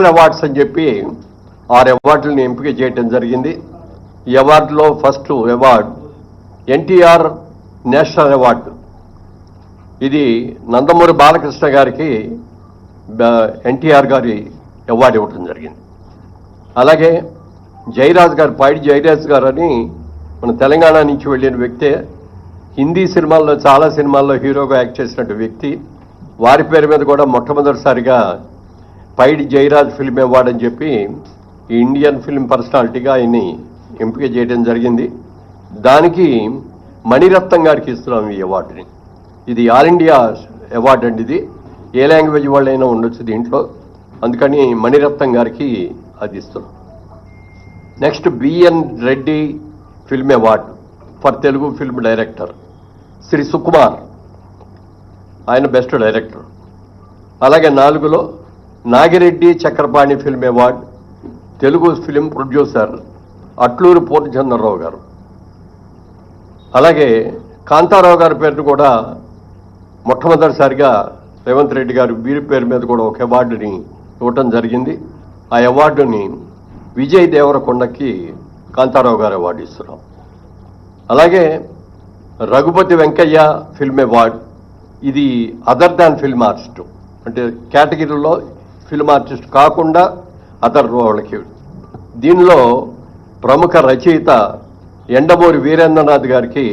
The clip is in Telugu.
నేషనల్ అవార్డ్స్ అని చెప్పి ఆరు అవార్డులను ఎంపిక చేయడం జరిగింది. ఈ అవార్డులో first award NTR national award. ఇది నందమూరి బాలకృష్ణ గారికి ఎన్టీఆర్ గారి అవార్డు ఇవ్వడం జరిగింది. అలాగే జయరాజ్ గారు పైడి జయరాజ్ గారు అని మన తెలంగాణ నుంచి వెళ్ళిన వ్యక్తే హిందీ సినిమాల్లో చాలా సినిమాల్లో హీరోగా యాక్ట్ చేసినట్టు వ్యక్తి వారి పేరు మీద కూడా మొట్టమొదటిసారిగా పైడి జయరాజ్ ఫిల్మ్ అవార్డు అని చెప్పి ఈ ఇండియన్ ఫిల్మ్ పర్సనాలిటీగా ఆయన్ని ఎంపిక చేయడం జరిగింది. దానికి మణిరత్నం గారికి ఇస్తున్నాం ఈ అవార్డుని. ఇది ఆల్ ఇండియా అవార్డు అండి ఇది. ఏ లాంగ్వేజ్ వాళ్ళైనా ఉండొచ్చు దీంట్లో. అందుకని మణిరత్నం గారికి అది ఇస్తున్నాం. Next BN Reddy film award for Telugu film director Shri Sukumar. ఆయన బెస్ట్ డైరెక్టర్. అలాగే నాలుగులో Nagireddy Chakrapani film award Telugu film producer Atluri Purnachandrarao గారు. అలాగే కాంతారావు గారి పేరును కూడా మొట్టమొదటిసారిగా రేవంత్ రెడ్డి గారు వీరి పేరు మీద కూడా ఒక అవార్డుని ఇవ్వటం జరిగింది. ఆ అవార్డుని విజయ్ దేవరకొండకి కాంతారావు గారు అవార్డు ఇస్తున్నాం అలాగే రఘుపతి వెంకయ్య ఫిల్మ్ అవార్డ్ ఇది అదర్ దాన్ ఫిల్మ్ ఆర్టిస్ట్ అంటే కేటగిరీలో ఫిల్మ్ ఆర్టిస్ట్ కాకుండా అదర్ వాళ్ళకి దీనిలో ప్రముఖ రచయిత ఎండమూరి వీరేంద్రనాథ్ గారికి